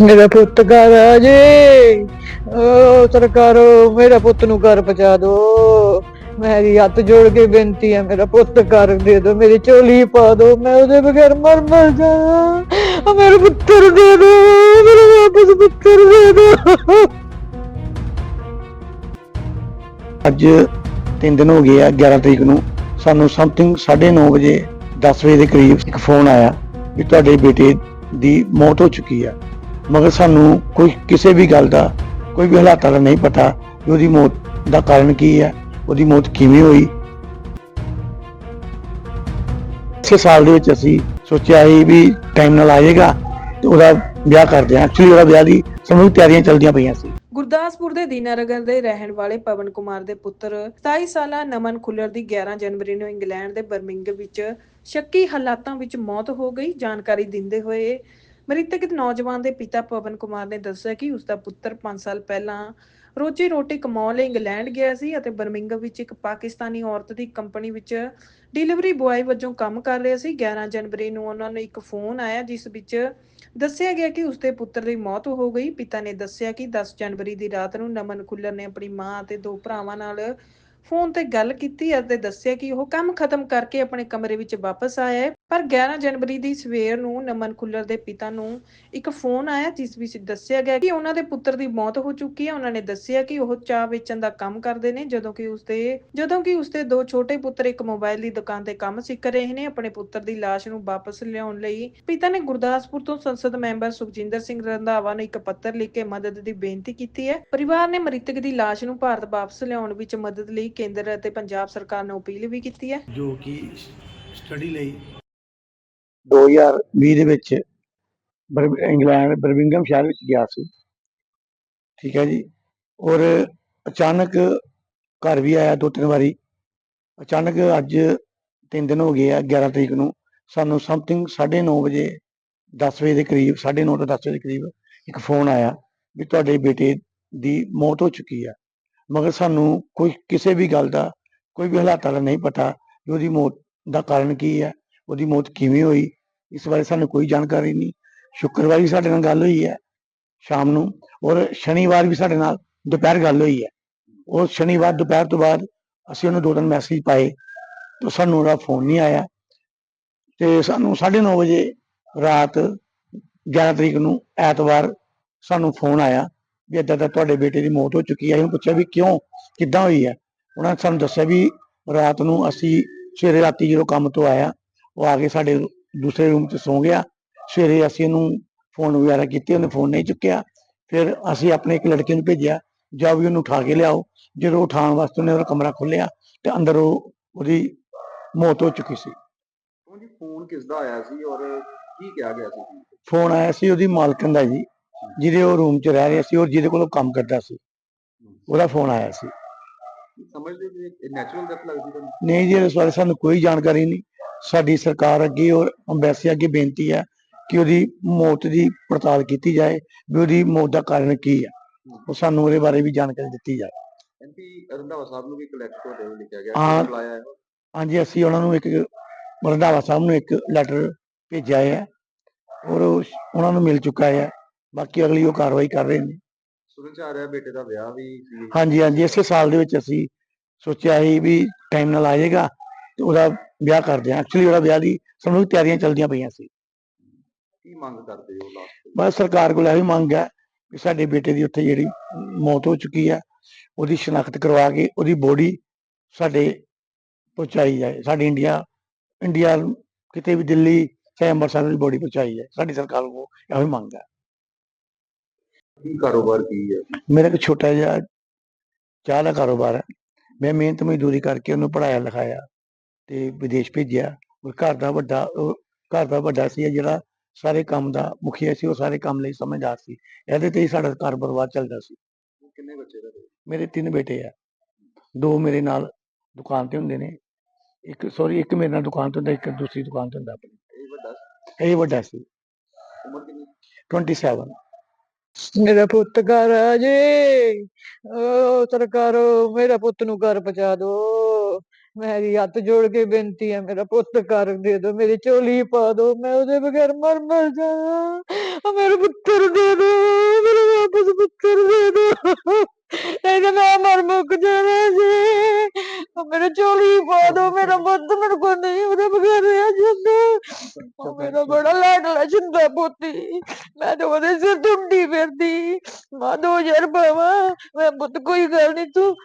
ਮੇਰਾ ਪੁੱਤ ਘਰ ਆ ਜੇ। ਓ ਸਰਕਾਰੋ, ਮੇਰਾ ਪੁੱਤ ਨੂੰ ਘਰ ਪਹੁੰਚਾ ਦਿਓ ਮੇਰੀ ਹੱਥ ਜੋੜ ਕੇ ਬੇਨਤੀ ਹੈ ਮੇਰਾ ਪੁੱਤ ਘਰ ਦੇ ਦਿਓ ਮੇਰੀ ਝੋਲੀ ਪਾ ਦਿਓ ਮੈਂ ਉਹਦੇ ਬਗੈਰ ਮਰ ਮਰ ਜਾਵਾਂ। ਆ ਮੇਰਾ ਪੁੱਤਰ ਦੇ ਦਿਓ ਮੇਰਾ ਵਾਪਸ ਪੁੱਤਰ ਦੇ ਦਿਓ ਅੱਜ 3 ਦਿਨ ਹੋ ਗਏ ਆ 11 ਤਰੀਕ ਨੂੰ। ਸਾਨੂੰ ਸਮਥਿੰਗ 9:30 ਵਜੇ 10 ਵਜੇ ਦੇ ਕਰੀਬ ਇੱਕ ਫੋਨ ਆਇਆ ਵੀ ਤੁਹਾਡੇ ਬੇਟੇ ਦੀ ਮੌਤ ਹੋ ਚੁੱਕੀ ਆ। ਮਗਰ ਸਾਨੂੰ ਕੋਈ ਕਿਸੇ ਵੀ ਗੱਲ ਦਾ ਕੋਈ ਵੀ ਹਾਲਾਤਾਂ ਦਾ ਨਹੀਂ ਪਤਾ ਕਿ ਉਹਦੀ ਮੌਤ ਦਾ ਕਾਰਨ ਕੀ ਹੈ, ਉਹਦੀ ਮੌਤ ਕਿਵੇਂ ਹੋਈ। ਇਸੇ ਸਾਲ ਦੇ ਵਿੱਚ ਅਸੀਂ ਸੋਚਿਆ ਸੀ ਵੀ ਟਾਈਮ ਨਾਲ ਆਏਗਾ ਤੇ ਉਹਦਾ ਵਿਆਹ ਕਰਦੇ ਹਾਂ। ਐਕਚੁਅਲੀ ਉਹਦਾ ਵਿਆਹ ਦੀ ਸਾਨੂੰ ਤਿਆਰੀਆਂ ਚੱਲਦੀਆਂ ਪਈਆਂ ਸੀ। ਗੁਰਦਾਸਪੁਰ ਦੇ ਦੀਨਾਨਗਰ ਦੇ ਰਹਿਣ ਵਾਲੇ ਪਵਨ ਕੁਮਾਰ ਦੇ ਪੁੱਤਰ 27 ਸਾਲਾ ਨਮਨ ਖੁੱਲਰ ਦੀ 11 ਜਨਵਰੀ ਨੂੰ ਇੰਗਲੈਂਡ ਦੇ ਬਰਮਿੰਗਮ ਵਿੱਚ ਸ਼ੱਕੀ ਹਾਲਾਤਾਂ ਵਿੱਚ ਮੌਤ ਹੋ ਗਈ। ਜਾਣਕਾਰੀ ਦਿੰਦੇ ਹੋਏ ਮ੍ਰਿਤਕ ਨੌਜਵਾਨ ਦੇ ਪਿਤਾ ਪਵਨ ਕੁਮਾਰ ਨੇ ਦੱਸਿਆ ਕਿ ਉਸ ਦਾ ਪੁੱਤਰ 5 ਸਾਲ ਪਹਿਲਾਂ ਰੋਜੀ ਰੋਟੀ ਕਮਾਉਣ ਲਈ ਇੰਗਲੈਂਡ ਗਿਆ ਸੀ ਅਤੇ ਬਰਮਿੰਗਮ ਵਿੱਚ ਇੱਕ ਪਾਕਿਸਤਾਨੀ ਔਰਤ ਦੀ ਕੰਪਨੀ ਵਿੱਚ ਡਿਲੀਵਰੀ ਬੁਆਏ ਵਜੋਂ ਕੰਮ ਕਰ ਰਿਹਾ ਸੀ। 11 ਜਨਵਰੀ ਨੂੰ ਉਹਨਾਂ ਨੂੰ ਇੱਕ ਫੋਨ ਆਇਆ, ਜਿਸ ਵਿੱਚ ਦੱਸਿਆ ਗਿਆ ਕਿ ਉਸਦੇ ਪੁੱਤਰ ਦੀ ਮੌਤ ਹੋ ਗਈ। ਪਿਤਾ ਨੇ ਦੱਸਿਆ ਕਿ 10 ਜਨਵਰੀ ਦੀ ਰਾਤ ਨੂੰ ਨਮਨ ਖੁੱਲਰ ਨੇ ਆਪਣੀ ਮਾਂ ਅਤੇ ਦੋ ਭਰਾਵਾਂ ਨਾਲ ਫੋਨ ਤੇ ਗੱਲ ਕੀਤੀ ਅਤੇ ਦੱਸਿਆ ਕਿ ਉਹ ਕੰਮ ਖਤਮ ਕਰਕੇ ਆਪਣੇ ਕਮਰੇ ਵਿੱਚ ਵਾਪਸ ਆਇਆ ਪਰ 11 ਜਨਵਰੀ ਦੀ ਸਵੇਰ ਨੂੰ ਨਮਨ ਖੁੱਲਰ ਦੇ ਪਿਤਾ ਨੂੰ ਇੱਕ ਫੋਨ ਆਇਆ, ਜਿਸ ਵਿੱਚ ਦੱਸਿਆ ਗਿਆ ਕਿ ਉਹਨਾਂ ਦੇ ਪੁੱਤਰ ਦੀ ਮੌਤ ਹੋ ਚੁੱਕੀ ਹੈ। ਉਹਨਾਂ ਨੇ ਦੱਸਿਆ ਕਿ ਉਹ ਚਾਹ ਵੇਚਣ ਦਾ ਕੰਮ ਕਰਦੇ ਨੇ, ਜਦੋਂ ਕਿ ਉਸਦੇ, ਜਦੋਂ ਕਿ ਉਸਦੇ ਦੋ ਛੋਟੇ ਪੁੱਤਰ ਇੱਕ ਮੋਬਾਈਲ ਦੀ ਦੁਕਾਨ ਤੇ ਕੰਮ ਸਿੱਖ ਰਹੇ ਨੇ। ਆਪਣੇ ਪੁੱਤਰ ਦੀ ਲਾਸ਼ ਨੂੰ ਵਾਪਸ ਲਿਆਉਣ ਲਈ ਪਿਤਾ ਨੇ ਗੁਰਦਾਸਪੁਰ ਤੋਂ ਸੰਸਦ ਮੈਂਬਰ ਸੁਖਜਿੰਦਰ ਸਿੰਘ ਰੰਧਾਵਾ ਨੂੰ ਇੱਕ ਪੱਤਰ ਲਿਖ ਕੇ ਮਦਦ ਦੀ ਬੇਨਤੀ ਕੀਤੀ ਹੈ। ਪਰਿਵਾਰ ਨੇ ਮ੍ਰਿਤਕ ਦੀ ਲਾਸ਼ ਨੂੰ ਭਾਰਤ ਵਾਪਸ ਲਿਆਉਣ ਵਿੱਚ ਮਦਦ ਲਈ ਕੇਂਦਰ ਅਤੇ ਪੰਜਾਬ ਸਰਕਾਰ ਨੂੰ ਅਪੀਲ ਵੀ ਕੀਤੀ ਹੈ। ਜੋ ਕਿ ਸਟੱਡੀ ਲਈ 2020 ਦੇ ਵਿੱਚ ਬਰ- ਇੰਗਲੈਂਡ ਬਰਮਿੰਗਮ ਸ਼ਹਿਰ ਵਿੱਚ ਗਿਆ ਸੀ। ਠੀਕ ਹੈ ਜੀ। ਔਰ ਅਚਾਨਕ ਘਰ ਵੀ ਆਇਆ ਦੋ ਤਿੰਨ ਵਾਰੀ। ਅਚਾਨਕ ਅੱਜ ਤਿੰਨ ਦਿਨ ਹੋ ਗਏ ਆ 11 ਤਰੀਕ ਨੂੰ। ਸਾਨੂੰ ਸਮਥਿੰਗ 9:30 ਵਜੇ 10 ਵਜੇ ਦੇ ਕਰੀਬ 9:30 ਤੋਂ 10 ਵਜੇ ਦੇ ਕਰੀਬ ਇੱਕ ਫੋਨ ਆਇਆ ਵੀ ਤੁਹਾਡੇ ਬੇਟੇ ਦੀ ਮੌਤ ਹੋ ਚੁੱਕੀ ਆ। ਮਗਰ ਸਾਨੂੰ ਕੋਈ ਕਿਸੇ ਵੀ ਗੱਲ ਦਾ ਕੋਈ ਵੀ ਹਾਲਾਤਾਂ ਦਾ ਨਹੀਂ ਪਤਾ ਵੀ ਉਹਦੀ ਮੌਤ ਦਾ ਕਾਰਨ ਕੀ ਹੈ ਉਹਦੀ ਮੌਤ ਕਿਵੇਂ ਹੋਈ ਇਸ ਬਾਰੇ ਸਾਨੂੰ ਕੋਈ ਜਾਣਕਾਰੀ ਨਹੀਂ। ਸ਼ੁੱਕਰਵਾਰ ਵੀ ਸਾਡੇ ਨਾਲ ਗੱਲ ਹੋਈ ਹੈ ਸ਼ਾਮ ਨੂੰ ਔਰ ਸ਼ਨੀਵਾਰ ਵੀ ਸਾਡੇ ਨਾਲ ਦੁਪਹਿਰ ਗੱਲ ਹੋਈ ਹੈ। ਉਹ ਸ਼ਨੀਵਾਰ ਦੁਪਹਿਰ ਤੋਂ ਬਾਅਦ ਅਸੀਂ ਉਹਨੂੰ ਦੋ ਤਿੰਨ ਮੈਸੇਜ ਪਾਏ ਤਾਂ ਸਾਨੂੰ ਉਹਦਾ ਫੋਨ ਨਹੀਂ ਆਇਆ ਤੇ ਸਾਨੂੰ 9:30 ਵਜੇ ਰਾਤ 11 ਤਰੀਕ ਨੂੰ ਐਤਵਾਰ ਸਾਨੂੰ ਫੋਨ ਆਇਆ ਵੀ ਏਦਾਂ ਦਾ ਤੁਹਾਡੇ ਬੇਟੇ ਦੀ ਮੌਤ ਹੋ ਚੁੱਕੀ ਹੈ। ਅਸੀਂ ਪੁੱਛਿਆ ਵੀ ਕਿਉਂ, ਕਿੱਦਾਂ ਹੋਈ ਹੈ? ਉਹਨਾਂ ਨੇ ਸਾਨੂੰ ਦੱਸਿਆ ਵੀ ਰਾਤ ਨੂੰ ਅਸੀਂ ਸਵੇਰੇ ਰਾਤੀ ਜਦੋਂ ਕੰਮ ਤੋਂ ਆਇਆ, ਉਹ ਆ ਕੇ ਸਾਡੇ ਦੂਸਰੇ ਰੂਮ 'ਚ ਸੌਂ ਗਿਆ। ਸਵੇਰੇ ਅਸੀਂ ਉਹਨੂੰ ਫੋਨ ਵਗੈਰਾ ਕੀਤੇ ਉਹਨੇ ਫੋਨ ਨਹੀਂ ਚੁੱਕਿਆ। ਫਿਰ ਅਸੀਂ ਆਪਣੇ ਇੱਕ ਲੜਕੇ ਨੂੰ ਭੇਜਿਆ ਜਾ ਵੀ ਉਹਨੂੰ ਉਠਾ ਕੇ ਲਿਆਓ। ਜਦੋਂ ਉਠਾਉਣ ਵਾਸਤੇ ਉਹਨੇ ਉਹਦਾ ਕਮਰਾ ਖੋਲ੍ਹਿਆ ਤੇ ਅੰਦਰ ਉਹ ਉਹਦੀ ਮੌਤ ਹੋ ਚੁੱਕੀ ਸੀ। ਫੋਨ ਕਿਸ ਦਾ ਆਇਆ ਸੀ ਔਰ ਕੀ ਕਿਹਾ ਗਿਆ ਸੀ? ਫੋਨ ਆਇਆ ਸੀ ਉਹਦੀ ਮਾਲਕਨ ਦਾ ਜੀ ਜਿਹਦੇ ਉਹ ਰੂਮ 'ਚ ਰਹਿ ਰਿਹਾ ਸੀ ਔਰ ਜਿਹਦੇ ਕੋਲ ਉਹ ਕੰਮ ਕਰਦਾ ਸੀ। ਉਹਦਾ ਫੋਨ ਆਇਆ ਸੀ। ਸਮਝਦੇ ਜੀ ਨੈਚੁਰਲ ਡੈਥ ਲੱਗਦੀ ਤੁਹਾਨੂੰ ਨਹੀਂ ਜੀ ਇਸ ਬਾਰੇ ਸਾਨੂੰ ਕੋਈ ਜਾਣਕਾਰੀ ਨਹੀਂ। ਸਾਡੀ ਸਰਕਾਰ ਅੱਗੇ ਔਰ ਅੰਬੈਸੀ ਅੱਗੇ ਬੇਨਤੀ ਹੈ ਕਿ ਉਹਦੀ ਮੌਤ ਦੀ ਪੜਤਾਲ ਕੀਤੀ ਜਾਏ ਵੀ ਉਹਦੀ ਮੌਤ ਦਾ ਕਾਰਨ ਕੀ ਹੈ। ਉਹ ਸਾਨੂੰ ਉਹਦੇ ਬਾਰੇ ਵੀ ਜਾਣਕਾਰੀ ਦਿੱਤੀ ਜਾਏ। ਐਮਪੀ ਰੰਧਾਵਾ ਸਾਹਿਬ ਨੂੰ ਵੀ ਇੱਕ ਲੈਟਰ ਤੁਹਾਡੇ ਵੱਲੋਂ ਲਿਖਿਆ ਗਿਆ। ਹਾਂ। ਕੀ ਬੁਲਾਇਆ ਹੈ ਹਾਂਜੀ ਅਸੀਂ ਉਹਨਾਂ ਨੂੰ ਇੱਕ ਰੰਧਾਵਾ ਸਾਹਿਬ ਨੂੰ ਇੱਕ ਲੈਟਰ ਭੇਜਿਆ ਹੈ ਔਰ ਉਹ ਉਹਨਾਂ ਨੂੰ ਮਿਲ ਚੁੱਕਾ ਹੈ। ਬਾਕੀ ਅਗਲੀ ਉਹ ਕਾਰਵਾਈ ਕਰ ਰਹੇ ਨੇ। ਸੁਣਨ ਚ ਆ ਰਿਹਾ ਬੇਟੇ ਦਾ ਵਿਆਹ ਵੀ ਹਾਂਜੀ ਹਾਂਜੀ ਇਸੇ ਸਾਲ ਦੇ ਵਿੱਚ ਅਸੀਂ ਸੋਚਿਆ ਸੀ ਵੀ ਟਾਈਮ ਨਾਲ ਆਏਗਾ ਤੇ ਉਹਦਾ ਵਿਆਹ ਕਰਦੇ ਹਾਂ। ਐਕਚੁਅਲੀ ਉਹਦਾ ਵਿਆਹ ਦੀ ਸਾਨੂੰ ਤਿਆਰੀਆਂ ਚੱਲਦੀਆਂ ਪਈਆਂ ਸੀ। ਕੀ ਮੰਗ ਕਰਦੇ ਹੋ ਲਾਸਟ ਬਸ ਸਰਕਾਰ ਕੋਲ ਇਹ ਮੰਗ ਹੈ ਕਿ ਸਾਡੇ ਬੇਟੇ ਦੀ ਉੱਥੇ ਜਿਹੜੀ ਮੌਤ ਹੋ ਚੁੱਕੀ ਹੈ ਉਹਦੀ ਸ਼ਨਾਖਤ ਕਰਵਾ ਕੇ ਉਹਦੀ ਬੋਡੀ ਸਾਡੇ ਪਹੁੰਚਾਈ ਜਾਏ। ਸਾਡੇ ਇੰਡੀਆ ਇੰਡੀਆ ਕਿਤੇ ਵੀ ਦਿੱਲੀ ਚਾਹੇ ਅੰਮ੍ਰਿਤਸਰ ਦੀ ਬੋਡੀ ਪਹੁੰਚਾਈ ਜਾਏ। ਸਾਡੀ ਸਰਕਾਰ ਕੋਲ ਇਹੋ ਮੰਗ ਹੈ। ਕੀ ਕਾਰੋਬਾਰ ਕੀ ਹੈ? ਮੇਰਾ ਇੱਕ ਛੋਟਾ ਜਿਹਾ ਚਾਹ ਦਾ ਕਾਰੋਬਾਰ ਹੈ। ਮੈਂ ਮਿਹਨਤ ਮਜ਼ਦੂਰੀ ਕਰਕੇ ਉਹਨੂੰ ਪੜਾਇਆ ਲਿਖਾਇਆ। ਤੇ ਵਿਦੇਸ਼ ਭੇਜਿਆ। ਉਹ ਘਰ ਦਾ ਵੱਡਾ ਉਹ ਘਰ ਦਾ ਵੱਡਾ ਸੀ ਜਿਹੜਾ ਸਾਰੇ ਕੰਮ ਦਾ ਮੁਖੀਆ ਸੀ ਉਹ ਸਾਰੇ ਕੰਮ ਲਈ ਸਮਝਦਾਰ ਸੀ। ਇਹਦੇ ਤੇ ਹੀ ਸਾਡਾ ਘਰ ਬਰਬਾਦ ਚੱਲਦਾ ਸੀ। ਉਹ ਕਿੰਨੇ ਬੱਚੇ ਦਾ ਮੇਰੇ ਤਿੰਨ ਬੇਟੇ ਆ। ਦੋ ਮੇਰੇ ਨਾਲ ਦੁਕਾਨ ਤੇ ਹੁੰਦੇ ਨੇ। ਇੱਕ ਸੌਰੀ ਇੱਕ ਮੇਰੇ ਨਾਲ ਦੁਕਾਨ ਤੇ ਹੁੰਦਾ ਇੱਕ ਦੂਸਰੀ ਦੁਕਾਨ ਤੇ ਹੁੰਦਾ ਆਪਣੀ। ਇਹ ਵੱਡਾ ਸੀ। ਇਹ ਵੱਡਾ ਸੀ। ਉਮਰ ਕਿੰਨੀ? 27 ਮੇਰਾ ਪੁੱਤ ਘਰ ਆ ਜੇ। ਓ ਸਰਕਾਰੋ ਮੇਰਾ ਪੁੱਤ ਨੂੰ ਘਰ ਪਹੁੰਚਾ ਦਿਓ ਮੇਰੀ ਹੱਥ ਜੋੜ ਕੇ ਬੇਨਤੀ ਹੈ ਮੇਰਾ ਪੁੱਤ ਕਰ ਦੇ ਦੋ ਮੇਰੀ ਝੋਲੀ ਪਾ ਦੋ ਮੈਂ ਉਹਦੇ ਬਗੈਰ ਮਰ ਮਰ ਜਾਵਾਂ। ਮੇਰਾ ਪੁੱਤਰ ਦੇ ਦੋ ਮੇਰਾ ਵਾਪਸ ਪੁੱਤਰ ਦੇ ਦੋ ਨਹੀਂ ਤਾਂ ਮੈਂ ਮਰ ਮੁੱਕ ਜਾਣਾ ਜੀ। ਉਹ ਮੇਰਾ ਝੋਲੀ ਪਾ ਦੋ ਮੇਰਾ ਪੁੱਤ ਮੇਰੇ ਕੋਲ ਨਹੀਂ ਉਹਦੇ ਬਗੈਰ ਰਿਹਾ ਜਾਂਦਾ। ਉਹ ਮੇਰਾ ਬੜਾ ਲਾਡਲਾ ਜਿੰਦਾ ਪੋਤੀ। ਮੈਂ ਤਾਂ ਉਹਦੇ ਸਿਰ ਮਾਂ ਦੋ ਹਜ਼ਾਰ ਪਾਵਾਂ ਮੈਂ ਪੁੱਤ ਕੋਈ ਗੱਲ ਨਹੀਂ ਤੂੰ